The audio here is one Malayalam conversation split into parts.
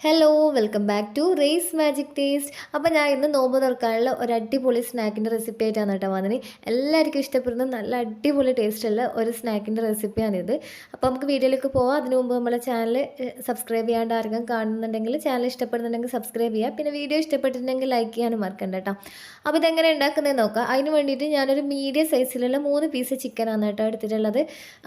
Hello welcome back to race magic taste അപ്പോൾ ഞാൻ ഇന്ന് നോമ്പ് തുറക്കാനുള്ള ഒരു അടിപൊളി സ്നാക്കിന്റെ റെസിപ്പി ആയിട്ടാണ് കേട്ടോ വന്നത്. എല്ലാവർക്കും ഇഷ്ടപ്പെടുന്ന നല്ല അടിപൊളി ടേസ്റ്റുള്ള ഒരു സ്നാക്കിന്റെ റെസിപ്പിയാണിത് അപ്പോൾ നമുക്ക് വീഡിയോയിലേക്ക് പോവാം. അതിനു മുമ്പ് നമ്മളെ ചാനൽ സബ്സ്ക്രൈബ് ചെയ്യാണ്ട് ആർക്കും കാണുന്നുണ്ടെങ്കിൽ ചാനൽ ഇഷ്ടപ്പെടുന്നുണ്ടെങ്കിൽ സബ്സ്ക്രൈബ് ചെയ്യുക പിന്നെ വീഡിയോ ഇഷ്ടപ്പെട്ടിട്ടുണ്ടെങ്കിൽ ലൈക്ക് ചെയ്യാനും മറക്കണ്ട കേട്ടോ. അപ്പോൾ ഇതെങ്ങനെ ഉണ്ടാക്കുന്നത് നോക്കാം. അതിന് വേണ്ടിയിട്ട് ഞാനൊരു മീഡിയം സൈസിലുള്ള മൂന്ന് പീസ് ചിക്കനാണ് കേട്ടോ എടുത്തിട്ടുള്ളത്.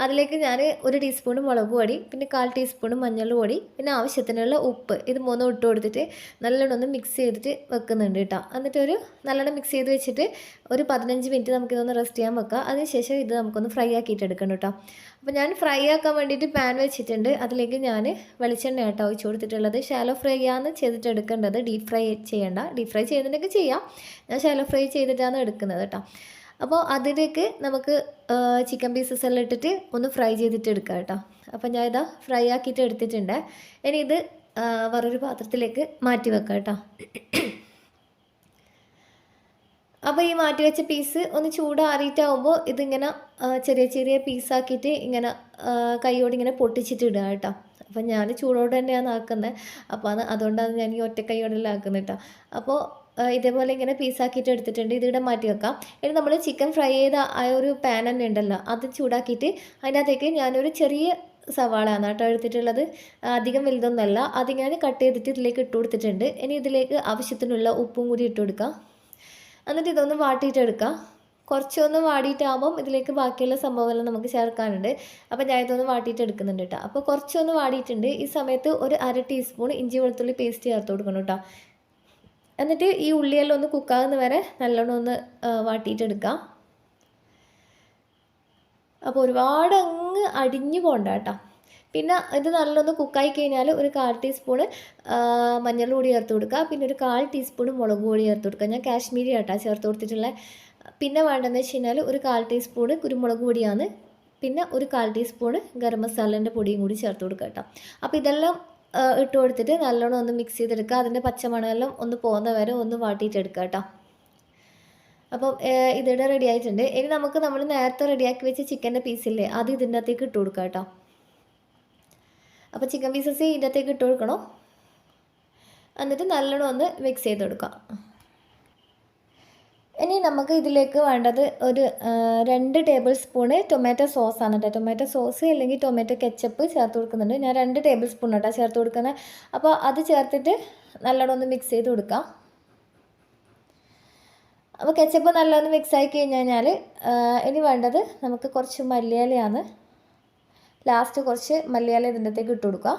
അതിലേക്ക് ഞാൻ ഒരു ടീസ്പൂൺ മുളക് പൊടി പിന്നെ കാൽ ടീസ്പൂൺ മഞ്ഞൾ പൊടി പിന്നെ ആവശ്യത്തിനുള്ള ഉപ്പ്. ഇത് മൂന്നും ഇട്ട് കൊടുത്തിട്ട് നല്ലോണം ഒന്ന് മിക്സ് ചെയ്തിട്ട് വെക്കുന്നുണ്ട് കേട്ടോ. എന്നിട്ട് ഒരു നല്ലോണം മിക്സ് ചെയ്ത് വെച്ചിട്ട് ഒരു പതിനഞ്ച് മിനിറ്റ് നമുക്കിതൊന്ന് റെസ്റ്റ് ചെയ്യാൻ വെക്കാം. അതിനുശേഷം ഇത് നമുക്കൊന്ന് ഫ്രൈ ആക്കിയിട്ട് എടുക്കണം കേട്ടോ. അപ്പോൾ ഞാൻ ഫ്രൈ ആക്കാൻ വേണ്ടിയിട്ട് പാൻ വെച്ചിട്ടുണ്ട്. അതിലേക്ക് ഞാൻ വെളിച്ചെണ്ണ കേട്ടോ ഒഴിച്ച് കൊടുത്തിട്ടുള്ളത്. ഷാലോ ഫ്രൈ ആണ് ചെയ്തിട്ട് എടുക്കേണ്ടത്. ഡീപ്പ് ഫ്രൈ ചെയ്യേണ്ട. ഡീപ് ഫ്രൈ ചെയ്യുന്നുണ്ടെങ്കിൽ ചെയ്യാം. ഞാൻ ഷാലോ ഫ്രൈ ചെയ്തിട്ടാണ് എടുക്കുന്നത് കേട്ടോ. അപ്പോൾ അതിലേക്ക് നമുക്ക് ചിക്കൻ പീസസ് എല്ലാം ഇട്ടിട്ട് ഒന്ന് ഫ്രൈ ചെയ്തിട്ട് എടുക്കാം കേട്ടോ. അപ്പോൾ ഞാൻ ഇതാ ഫ്രൈ ആക്കിയിട്ട് എടുത്തിട്ടുണ്ട്. ഇനി ഇത് വേറൊരു പാത്രത്തിലേക്ക് മാറ്റി വെക്കാം കേട്ടോ. അപ്പോൾ ഈ മാറ്റി വെച്ച പീസ് ഒന്ന് ചൂടാറിയിട്ടാവുമ്പോൾ ഇതിങ്ങനെ ചെറിയ ചെറിയ പീസാക്കിയിട്ട് ഇങ്ങനെ കൈയോട് ഇങ്ങനെ പൊട്ടിച്ചിട്ട് ഇടുക കേട്ടോ. അപ്പം ഞാൻ ചൂടോടെ തന്നെയാണ് ആക്കുന്നത്. അപ്പോൾ അത് അതുകൊണ്ടാണ് ഞാൻ ഈ ഒറ്റ കൈയോടെല്ലാം ആക്കുന്നത് കേട്ടോ. അപ്പോൾ ഇതേപോലെ ഇങ്ങനെ പീസാക്കിയിട്ട് എടുത്തിട്ടുണ്ട്. ഇതിവിടെ മാറ്റി വെക്കാം. ഇനി നമ്മൾ ചിക്കൻ ഫ്രൈ ചെയ്ത ആ ഒരു പാൻ തന്നെ ഉണ്ടല്ലോ അത് ചൂടാക്കിയിട്ട് അതിനകത്തേക്ക് ഞാനൊരു ചെറിയ സവാളയാണ് കേട്ടോ എടുത്തിട്ടുള്ളത്. അധികം വലുതൊന്നുമല്ല അത് ഞാൻ കട്ട് ചെയ്തിട്ട് ഇതിലേക്ക് ഇട്ട് കൊടുത്തിട്ടുണ്ട്. ഇനി ഇതിലേക്ക് ആവശ്യത്തിനുള്ള ഉപ്പും കൂടി ഇട്ട് കൊടുക്കാം. എന്നിട്ട് ഇതൊന്ന് വാട്ടിയിട്ടെടുക്കാം. കുറച്ചൊന്ന് വാടിയിട്ടാകുമ്പം ഇതിലേക്ക് ബാക്കിയുള്ള സംഭവമെല്ലാം നമുക്ക് ചേർക്കാനുണ്ട്. അപ്പോൾ ഞാൻ ഇതൊന്ന് വാട്ടിയിട്ട് എടുക്കുന്നുണ്ട് കേട്ടോ. അപ്പോൾ കുറച്ചൊന്ന് വാടിയിട്ടുണ്ട്. ഈ സമയത്ത് ഒരു അര ടീസ്പൂൺ ഇഞ്ചി വെളുത്തുള്ളി പേസ്റ്റ് ചേർത്ത് കൊടുക്കണം കേട്ടോ. എന്നിട്ട് ഈ ഉള്ളിയെല്ലാം ഒന്ന് കുക്കാകുന്ന വരെ നല്ലോണം ഒന്ന് വാട്ടിയിട്ടെടുക്കാം. അപ്പോൾ ഒരുപാട് അങ്ങ് അടിഞ്ഞു പോകണ്ട കേട്ടോ. പിന്നെ ഇത് നല്ലൊന്ന് കുക്കായി കഴിഞ്ഞാൽ ഒരു കാൽ ടീസ്പൂണ് മഞ്ഞൾ പൊടി ചേർത്ത് കൊടുക്കുക. പിന്നെ ഒരു കാൽ ടീസ്പൂൺ മുളക് പൊടി ചേർത്ത് കൊടുക്കുക. ഞാൻ കാശ്മീരി ആട്ടാ ചേർത്ത് കൊടുത്തിട്ടുള്ള. പിന്നെ വേണ്ടതെന്ന് വെച്ച് കഴിഞ്ഞാൽ ഒരു കാൽ ടീസ്പൂണ് കുരുമുളക് പൊടിയാണ്. പിന്നെ ഒരു കാൽ ടീസ്പൂണ് ഗരം മസാലേന്റെ പൊടിയും കൂടി ചേർത്ത് കൊടുക്കുക കേട്ടോ. അപ്പോൾ ഇതെല്ലാം ഇട്ട് കൊടുത്തിട്ട് നല്ലോണം ഒന്ന് മിക്സ് ചെയ്തെടുക്കുക. അതിന്റെ പച്ചമണമെല്ലാം ഒന്ന് പോകുന്ന വരെ ഒന്ന് വാട്ടിയിട്ടെടുക്കുക കേട്ടോ. അപ്പം ഇതിവിടെ റെഡി ആയിട്ടുണ്ട്? ഇനി നമുക്ക് നമ്മൾ നേരത്തെ റെഡിയാക്കി വെച്ച ചിക്കന്റെ പീസില്ലേ അത് ഇതിന്റെ അകത്തേക്ക് ഇട്ട് കൊടുക്കാം കേട്ടോ. അപ്പോൾ ചിക്കൻ പീസസ് ഇതിന്റെ അകത്തേക്ക് ഇട്ട് കൊടുക്കണം? എന്നിട്ട് നല്ലോണം ഒന്ന് മിക്സ് ചെയ്ത് കൊടുക്കാം. ഇനി നമുക്ക് ഇതിലേക്ക് വേണ്ടത് ഒരു രണ്ട് ടേബിൾ സ്പൂണ് ടൊമാറ്റോ ആണ് കേട്ടോ. ടൊമാറ്റോ സോസ് അല്ലെങ്കിൽ ടൊമാറ്റോ കെച്ചപ്പ് ചേർത്ത് കൊടുക്കുന്നുണ്ട്. ഞാൻ രണ്ട് ടേബിൾ സ്പൂൺ കേട്ടോ ചേർത്ത് കൊടുക്കുന്നത്. അപ്പോൾ അത് ചേർത്തിട്ട് നല്ലോണം ഒന്ന് മിക്സ് ചെയ്ത് കൊടുക്കാം. അപ്പോൾ കെച്ചപ്പ് നല്ലോണം മിക്സ് ആയി കഴിഞ്ഞ് കഴിഞ്ഞാൽ ഇനി വേണ്ടത് നമുക്ക് കുറച്ച് മല്ലിയിലയാണ്. ലാസ്റ്റ് കുറച്ച് മല്ലിയില ഇതിന്റെ അകത്തേക്ക് ഇട്ട് കൊടുക്കുക.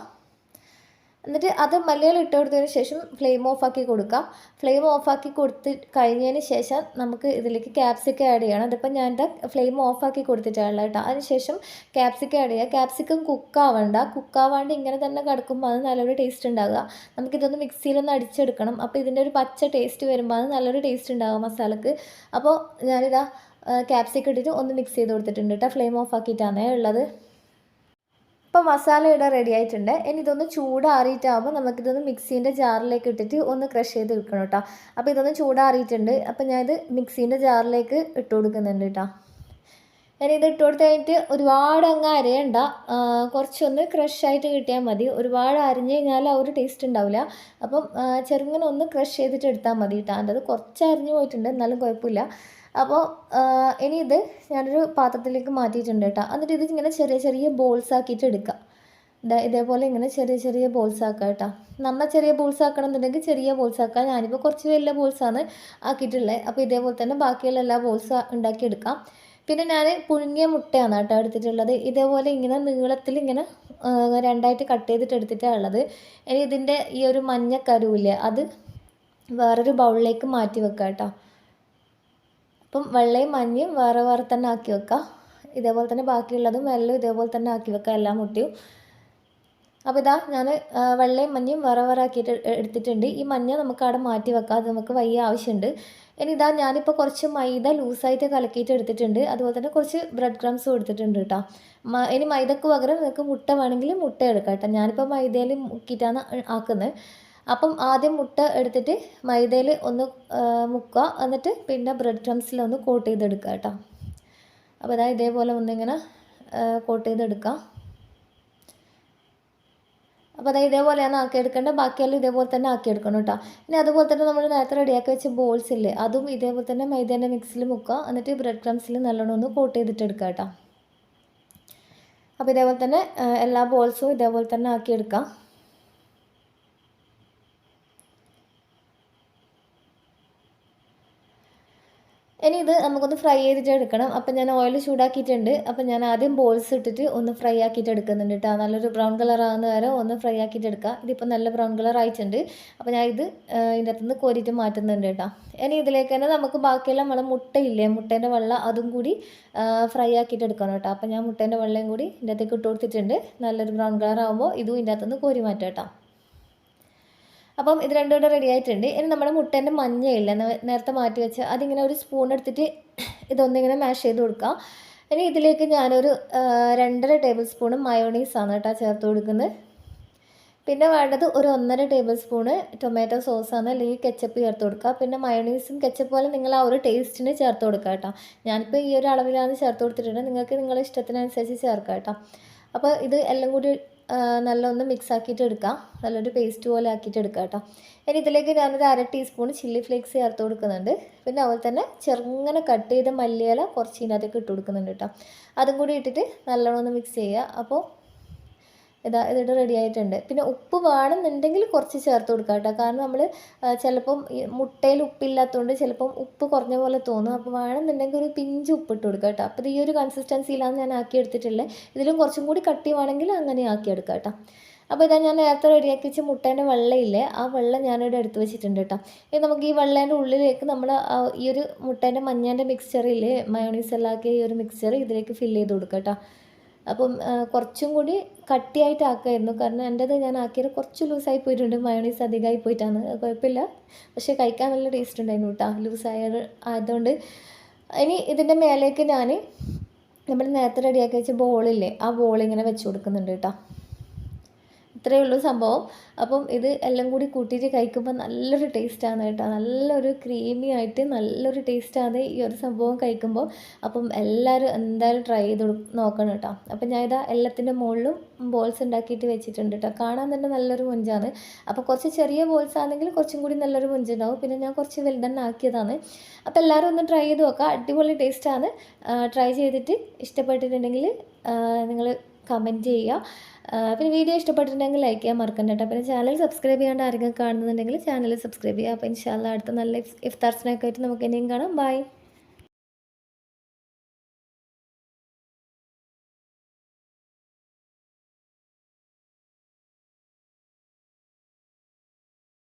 എന്നിട്ട് അത് മല്ലികൾ ഇട്ട് കൊടുത്തതിന് ശേഷം ഫ്ലെയിം ഓഫാക്കി കൊടുക്കാം. ഫ്ലെയിം ഓഫാക്കി കൊടുത്ത് കഴിഞ്ഞതിന് ശേഷം നമുക്ക് ഇതിലേക്ക് ക്യാപ്സിക്കം ആഡ് ചെയ്യണം. അതിപ്പോൾ ഞാൻ ഫ്ലെയിം ഓഫാക്കി കൊടുത്തിട്ടാണ് കേട്ടോ. അതിനുശേഷം ക്യാപ്സിക്കം ആഡ് ചെയ്യുക ക്യാപ്സിക്കം കുക്കാവണ്ട കുക്കാവാണ്ട് ഇങ്ങനെ തന്നെ കിടക്കുമ്പോൾ അത് നല്ലൊരു ടേസ്റ്റ് ഉണ്ടാകുക നമുക്കിതൊന്ന് മിക്സിയിലൊന്ന് അടിച്ചെടുക്കണം. അപ്പോൾ ഇതിന്റെ ഒരു പച്ച ടേസ്റ്റ് വരുമ്പോൾ അത് നല്ലൊരു ടേസ്റ്റ് ഉണ്ടാകും മസാലക്ക്. അപ്പോൾ ഞാനിതാ ക്യാപ്സിക്കം ഇട്ടിട്ട് ഒന്ന് മിക്സ് ചെയ്ത് കൊടുത്തിട്ടുണ്ട് കേട്ടോ. ഫ്ലെയിം ഓഫ് ആക്കിയിട്ടാണ് ഉള്ളത്. ഇപ്പോൾ മസാല ഇവിടെ റെഡി ആയിട്ടുണ്ട്. ഇനി ഇതൊന്ന് ചൂടാറിയിട്ടാകുമ്പോൾ നമുക്കിതൊന്ന് മിക്സീന്റെ ജാറിലേക്ക് ഇട്ടിട്ട് ഒന്ന് ക്രഷ് ചെയ്ത് എടുക്കണം കേട്ടോ അപ്പോൾ ഇതൊന്ന് ചൂടാറിയിട്ടുണ്ട്. അപ്പോൾ ഞാനിത് മിക്സീന്റെ ജാറിലേക്ക് ഇട്ട് കൊടുക്കുന്നുണ്ട് കേട്ടോ ഞാൻ ഇത് ഇട്ട് കൊടുത്ത് കഴിഞ്ഞിട്ട് ഒരുപാട് അങ്ങ് അരയണ്ട. കുറച്ചൊന്ന് ക്രഷായിട്ട് കിട്ടിയാൽ മതി. ഒരുപാട് അരിഞ്ഞ് കഴിഞ്ഞാൽ ആ ഒരു ടേസ്റ്റ് ഉണ്ടാവില്ല. അപ്പം ചെറുങ്ങനെ ഒന്ന് ക്രഷ് ചെയ്തിട്ട് എടുത്താൽ മതി കേട്ടോ അതിന്റെ അത് കുറച്ച് അരിഞ്ഞ് പോയിട്ടുണ്ട്. എന്നാലും കുഴപ്പമില്ല. അപ്പോൾ ഇനി ഇത് ഞാനൊരു പാത്രത്തിലേക്ക് മാറ്റിയിട്ടുണ്ട് കേട്ടോ. എന്നിട്ട് ഇത് ഇങ്ങനെ ചെറിയ ചെറിയ ബോൾസ് ആക്കിയിട്ട് എടുക്കുക ഇതാ ഇതേപോലെ ഇങ്ങനെ ചെറിയ ചെറിയ ബോൾസ് ആക്കുക കേട്ടോ. നമ്മൾ ചെറിയ ബോൾസ് ആക്കണം എന്നുണ്ടെങ്കിൽ ചെറിയ ബോൾസ് ആക്കാം. ഞാനിപ്പോൾ കുറച്ച് വലിയ ബോൾസാണ് ആക്കിയിട്ടുള്ളത് അപ്പോൾ ഇതേപോലെ തന്നെ ബാക്കിയുള്ള എല്ലാ ബോൾസ് ഉണ്ടാക്കിയെടുക്കാം പിന്നെ ഞാൻ പുഴുങ്ങിയ മുട്ടയാണ് കേട്ടോ എടുത്തിട്ടുള്ളത്. ഇതേപോലെ ഇങ്ങനെ നീളത്തിൽ ഇങ്ങനെ രണ്ടായിട്ട് കട്ട് ചെയ്തിട്ട് എടുത്തിട്ടാണ് ഉള്ളത്. ഇനി ഇതിന്റെ ഈ ഒരു മഞ്ഞ കരുവില്ലേ അത് വേറൊരു ബൗളിലേക്ക് മാറ്റി വെക്കാം കേട്ടോ. അപ്പം വെള്ളയും മഞ്ഞയും വേറെ വേറെ തന്നെ ആക്കി വെക്കാം. ഇതേപോലെ തന്നെ ബാക്കിയുള്ളതും എല്ലാം ഇതേപോലെ തന്നെ ആക്കി വെക്കാം എല്ലാം മുട്ടയും. അപ്പോൾ ഇതാ ഞാൻ വെള്ളയും മഞ്ഞയും വേറെ വേറെ ആക്കിയിട്ട് എടുത്തിട്ടുണ്ട്. ഈ മഞ്ഞ നമുക്ക് അവിടെ മാറ്റി വെക്കാം അത് നമുക്ക് വയ്യ ആവശ്യമുണ്ട്. ഇനി ഇതാ ഞാനിപ്പോൾ കുറച്ച് മൈദ ലൂസായിട്ട് കലക്കിയിട്ട് എടുത്തിട്ടുണ്ട്. അതുപോലെ തന്നെ കുറച്ച് ബ്രെഡ് ക്രംസും എടുത്തിട്ടുണ്ട് കേട്ടോ. ഇനി മൈദക്ക് പകരം നിങ്ങൾക്ക് മുട്ട വേണമെങ്കിൽ മുട്ട എടുക്കാം കേട്ടോ. ഞാനിപ്പോൾ മൈദയിൽ മുക്കിയിട്ടാണ് ആക്കുന്നത്. അപ്പം ആദ്യം മുട്ട എടുത്തിട്ട് മൈദയിൽ ഒന്ന് മുക്കുക എന്നിട്ട് പിന്നെ ബ്രെഡ് ക്രംസിൽ ഒന്ന് കോട്ട് ചെയ്തെടുക്കുക കേട്ടോ. അപ്പോൾ അതായത് ഇതേപോലെ ഒന്നിങ്ങനെ കോട്ട് ചെയ്തെടുക്കാം. അപ്പോൾ അതായത് ഇതേപോലെയാണ് ആക്കിയെടുക്കേണ്ടത്. ബാക്കിയെല്ലാം ഇതേപോലെ തന്നെ ആക്കിയെടുക്കണം കേട്ടോ. ഇനി അതുപോലെ തന്നെ നമ്മൾ നേരത്തെ റെഡിയാക്കി വെച്ച ബോൾസ് ഇല്ലേ അതും ഇതേപോലെ തന്നെ മൈദേന്റെ മിക്സിൽ മുക്കുക എന്നിട്ട് ബ്രെഡ് ക്രംസിൽ നല്ലോണം ഒന്ന് കോട്ട് ചെയ്തിട്ട് എടുക്കുക കേട്ടോ. അപ്പോൾ ഇതേപോലെ തന്നെ എല്ലാ ബോൾസും ഇതേപോലെ തന്നെ ആക്കിയെടുക്കാം. ഇനി ഇത് നമുക്കൊന്ന് ഫ്രൈ ചെയ്തിട്ട് എടുക്കണം അപ്പം ഞാൻ ഓയിൽ ചൂടാക്കിയിട്ടുണ്ട്. അപ്പം ഞാൻ ആദ്യം ബോൾസ് ഇട്ടിട്ട് ഒന്ന് ഫ്രൈ ആക്കിയിട്ട് എടുക്കുന്നുണ്ട് കേട്ടോ നല്ലൊരു ബ്രൗൺ കളർ ആകുന്ന വരെ ഒന്ന് ഫ്രൈ ആക്കിയിട്ട് എടുക്കുക ഇതിപ്പോൾ നല്ല ബ്രൗൺ കളർ ആയിട്ടുണ്ട്. അപ്പോൾ ഞാൻ ഇത് ഇതിന്റെ അകത്തുനിന്ന് കോരിയിട്ട് മാറ്റുന്നുണ്ട് കേട്ടോ ഇനി ഇതിലേക്ക് തന്നെ നമുക്ക് ബാക്കിയെല്ലാം നമ്മളെ മുട്ടയില്ലേ മുട്ടേന്റെ വെള്ളം അതും കൂടി ഫ്രൈ ആക്കിയിട്ട് എടുക്കണം കേട്ടോ അപ്പം ഞാൻ മുട്ടേന്റെ വെള്ളയും കൂടി ഇതിന്റെ അകത്തേക്ക് ഇട്ട് കൊടുത്തിട്ടുണ്ട്. നല്ലൊരു ബ്രൗൺ കളർ ആകുമ്പോൾ ഇതും ഇതിന്റെ അകത്തുനിന്ന് കോരി മാറ്റാം കേട്ടോ അപ്പം ഇത് രണ്ടും കൂടെ റെഡി ആയിട്ടുണ്ട്. ഇനി നമ്മുടെ മുട്ടേന്റെ മഞ്ഞയില്ല നേരത്തെ മാറ്റി വെച്ച് അതിങ്ങനെ ഒരു സ്പൂൺ എടുത്തിട്ട് ഇതൊന്നിങ്ങനെ മാഷ് ചെയ്ത് കൊടുക്കാം. ഇനി ഇതിലേക്ക് ഞാനൊരു രണ്ടര ടേബിൾ സ്പൂൺ മയോണീസാണ് കേട്ടോ ചേർത്ത് കൊടുക്കുന്നത്. പിന്നെ വേണ്ടത് ഒരു ഒന്നര ടേബിൾ സ്പൂണ് ടൊമാറ്റോ സോസാണ് അല്ലെങ്കിൽ കെച്ചപ്പ് ചേർത്ത് കൊടുക്കുക പിന്നെ മയോണീസും കെച്ചപ്പ് പോലെ നിങ്ങൾ ആ ഒരു ടേസ്റ്റിന് ചേർത്ത് കൊടുക്കുക കേട്ടോ. ഞാനിപ്പോൾ ഈ ഒരു അളവിലാണ് ചേർത്ത് കൊടുത്തിട്ടുണ്ട് നിങ്ങൾക്ക് നിങ്ങളുടെ ഇഷ്ടത്തിനനുസരിച്ച് ചേർക്കാം കേട്ടോ. അപ്പോൾ ഇത് എല്ലാം കൂടി നല്ല ഒന്ന് മിക്സ് ആക്കിയിട്ട് എടുക്കാം. നല്ലൊരു പേസ്റ്റ് പോലെ ആക്കിയിട്ട് എടുക്കാം കേട്ടോ. ഇനി ഇതിലേക്ക് ഞാനൊരു അര ടീസ്പൂൺ ചില്ലി ഫ്ലേക്സ് ചേർത്ത് കൊടുക്കുന്നുണ്ട്. പിന്നെ അതുപോലെ തന്നെ ചെറുങ്ങനെ കട്ട് ചെയ്ത മല്ലിയില കുറച്ച് ഇതിനകത്തേക്ക് ഇട്ട് കൊടുക്കുന്നുണ്ട് കേട്ടോ. അതും കൂടി ഇട്ടിട്ട് നല്ലോണം ഒന്ന് മിക്സ് ചെയ്യുക. അപ്പോൾ ഇതാ ഇതിട്ട് റെഡി ആയിട്ടുണ്ട്. പിന്നെ ഉപ്പ് വേണമെന്നുണ്ടെങ്കിൽ കുറച്ച് ചേർത്ത് കൊടുക്കുക കേട്ടോ. കാരണം നമ്മൾ ചിലപ്പം മുട്ടയിൽ ഉപ്പില്ലാത്തതുകൊണ്ട് ചിലപ്പം ഉപ്പ് കുറഞ്ഞ പോലെ തോന്നും. അപ്പോൾ വേണമെന്നുണ്ടെങ്കിൽ ഒരു പിഞ്ച് ഉപ്പ് ഇട്ട് കൊടുക്കുക കേട്ടോ അപ്പോൾ ഈ ഒരു കൺസിസ്റ്റൻസിയിലാണ് ഞാൻ ആക്കി എടുത്തിട്ടുള്ളത് ഇതിലും കുറച്ചും കൂടി കട്ടി വേണമെങ്കിൽ അങ്ങനെ ആക്കി എടുക്കുക കേട്ടോ. അപ്പോൾ ഇതാ ഞാൻ നേരത്തെ റെഡിയാക്കി വെച്ച മുട്ടേന്റെ വെള്ളയില്ലേ ആ വെള്ളം ഞാനിവിടെ എടുത്ത് വെച്ചിട്ടുണ്ട് കേട്ടോ. ഇനി നമുക്ക് ഈ വെള്ളേന്റെ ഉള്ളിലേക്ക് നമ്മൾ ഈ ഒരു മുട്ടേന്റെ മഞ്ഞേന്റെ മിക്സ്ചറില്ലേ മയോണീസ് എല്ലാം ആക്കിയ ഈ ഒരു മിക്സ്ചർ ഇതിലേക്ക് ഫില്ല് ചെയ്ത് കൊടുക്കുക കേട്ടോ. അപ്പം കുറച്ചും കൂടി കട്ടിയായിട്ട് ആക്കുമായിരുന്നു കാരണം എന്റേത് ഞാൻ ആക്കിയത് കുറച്ച് ലൂസായി പോയിട്ടുണ്ട്. മയോണീസ് അധികമായി പോയിട്ടാണ്. കുഴപ്പമില്ല. പക്ഷേ കഴിക്കാൻ നല്ല ടേസ്റ്റ് ഉണ്ടായിരുന്നു കേട്ടോ ലൂസായ ആയതുകൊണ്ട്. ഇനി ഇതിന്റെ മേലേക്ക് ഞാൻ നമ്മൾ നേരത്തെ റെഡിയാക്കി വെച്ച ബോളില്ലേ ആ ബോൾ ഇങ്ങനെ വെച്ച് കൊടുക്കുന്നുണ്ട് കേട്ടോ ഇത്രയേ ഉള്ളൂ സംഭവം. അപ്പം ഇത് എല്ലാം കൂടി കൂട്ടിയിട്ട് കഴിക്കുമ്പോൾ നല്ലൊരു ടേസ്റ്റാണ് കേട്ടോ. നല്ലൊരു ക്രീമി ആയിട്ട് നല്ലൊരു ടേസ്റ്റാണ് ഈ ഒരു സംഭവം കഴിക്കുമ്പോൾ അപ്പം എല്ലാവരും എന്തായാലും ട്രൈ ചെയ്ത് നോക്കണം കേട്ടോ. അപ്പം ഞാൻ എല്ലാത്തിന്റെ മുകളിലും ബോൾസ് ഉണ്ടാക്കിയിട്ട് വെച്ചിട്ടുണ്ട് കേട്ടോ. കാണാൻ തന്നെ നല്ലൊരു മുഞ്ചാണ്. അപ്പോൾ കുറച്ച് ചെറിയ ബോൾസ് ആണെങ്കിൽ കുറച്ചും കൂടി നല്ലൊരു മുഞ്ചുണ്ടാവും. പിന്നെ ഞാൻ കുറച്ച് വലുതെണ്ണം ആക്കിയതാണ് അപ്പോൾ എല്ലാവരും ഒന്ന് ട്രൈ ചെയ്ത് നോക്കുക അടിപൊളി ടേസ്റ്റാണ് ട്രൈ ചെയ്തിട്ട് ഇഷ്ടപ്പെട്ടിട്ടുണ്ടെങ്കിൽ നിങ്ങൾ കമന്റ് ചെയ്യുക. പിന്നെ വീഡിയോ ഇഷ്ടപ്പെട്ടിട്ടുണ്ടെങ്കിൽ ലൈക്ക് ചെയ്യാൻ മറക്കണ്ട കേട്ടോ. പിന്നെ ചാനൽ സബ്സ്ക്രൈബ് ചെയ്യാണ്ട് ആരെങ്കിലും കാണുന്നുണ്ടെങ്കിൽ ചാനൽ സബ്സ്ക്രൈബ് ചെയ്യുക. അപ്പോൾ ഇൻഷാല്ല അടുത്ത നല്ല ഇഫ്താർസിനൊക്കെ ആയിട്ട് നമുക്ക് ഇനിയും കാണാം. ബൈ